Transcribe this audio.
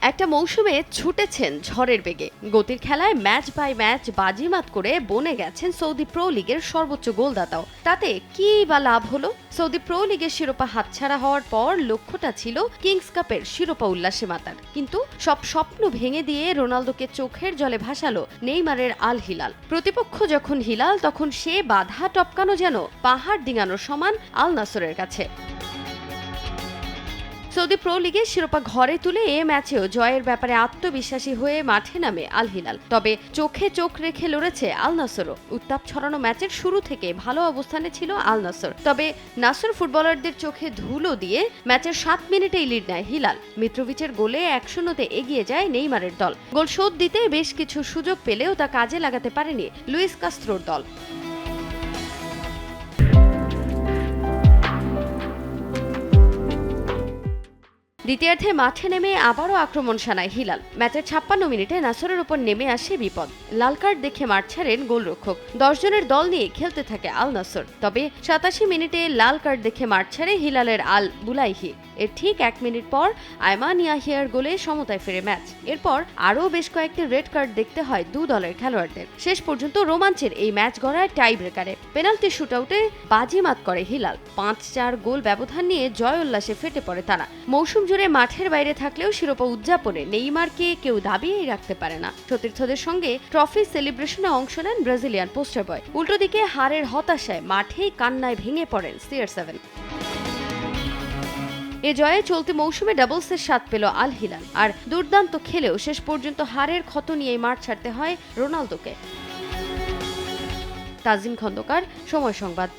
একটা মৌসুমে ছুটেছেন ঝড়ের বেগে। গতির খেলায় ম্যাচ বাই ম্যাচ বাজিমাত করে বনে গেছেন সৌদি প্রো লিগের সর্বোচ্চ গোলদাতাও। তাতে কি বা লাভ হলো? সৌদি প্রো লিগের শিরোপা হাতছাড়া হওয়ার পর লক্ষ্যটা ছিল কিংস কাপের শিরোপা উল্লাসে মাতার। কিন্তু সব স্বপ্ন ভেঙে দিয়ে রোনালদোকে চোখের জলে ভাসালো নেইমারের আল হিলাল। প্রতিপক্ষ যখন হিলাল, তখন সে বাধা টপকানো যেন পাহাড় ডিঙানোর সমান আল নাসরের কাছে। সৌদি প্রো লিগে শিরোপা ঘরে তুলে এ ম্যাচেও জয়ের ব্যাপারে আত্মবিশ্বাসী হয়ে মাঠে নামে আল হিলাল তবে চোখে চোখ রেখে লড়েছে আল নাসরও। উত্তাপ ছড়ানো ম্যাচের শুরু থেকে ভালো অবস্থানে ছিল আল নাসর। তবে নাসর ফুটবলারদের চোখে ধুলো দিয়ে ম্যাচের সাত মিনিটেই লিড নেয় হিলাল। মিত্রোভিচের গোলে এক এগিয়ে যায় নেইমারের দল। গোল শোধ দিতে বেশ কিছু সুযোগ পেলেও তা কাজে লাগাতে পারেনি লুইস কাস্ত্রোর দল। দ্বিতীয়ার্ধে মাঠে নেমে আবারও আক্রমণ সানায় হিলাল। ম্যাচের ছাপ্পান্ন মিনিটে নাসরের উপর নেমে আসে বিপদ। লাল কার্ড দেখে মাঠ ছাড়েন গোলরক্ষক। দশ জনের দল নিয়ে খেলতে থাকে আল নাসর। তবে সাতাশি মিনিটে লাল কার্ড দেখে মাঠ ছাড়ে হিলালের আল বুলাইহি। এর ঠিক এক মিনিট পর আয়মান ইয়াহিয়ার গোলে সমতায় ফেরে ম্যাচ। এরপর আরও বেশ কয়েকটি রেড কার্ড দেখতে হয় দু দলের খেলোয়াড়দের। শেষ পর্যন্ত রোমাঞ্চের এই ম্যাচ গড়ায় টাই ব্রেকারে পেনাল্টি শুটআউটে বাজিমাত করে হিলাল। পাঁচ চার গোল ব্যবধান নিয়ে জয় উল্লাসে ফেটে পড়ে তারা। মৌসুম জুড়ে মাঠের বাইরে থাকলেও শিরোপা উদযাপনে নেইমারকে কেউ দাবিয়েই রাখতে পারে না। সতীর্থদের সঙ্গে ট্রফি সেলিব্রেশনে অংশ নেন ব্রাজিলিয়ান পোস্টার বয়। উল্টো দিকে হারের হতাশায় মাঠেই কান্নায় ভেঙে পড়েন সিআর সেভেন। এ জয়ে চলতি মৌসুমে ডাবলসের স্বাদ পেল আল হিলাল। আর দুর্দান্ত খেলেও শেষ পর্যন্ত হারের ক্ষত নিয়েই মাঠ ছাড়তে হয় রোনালদোকে। তাজিম খন্দকার, সময় সংবাদ।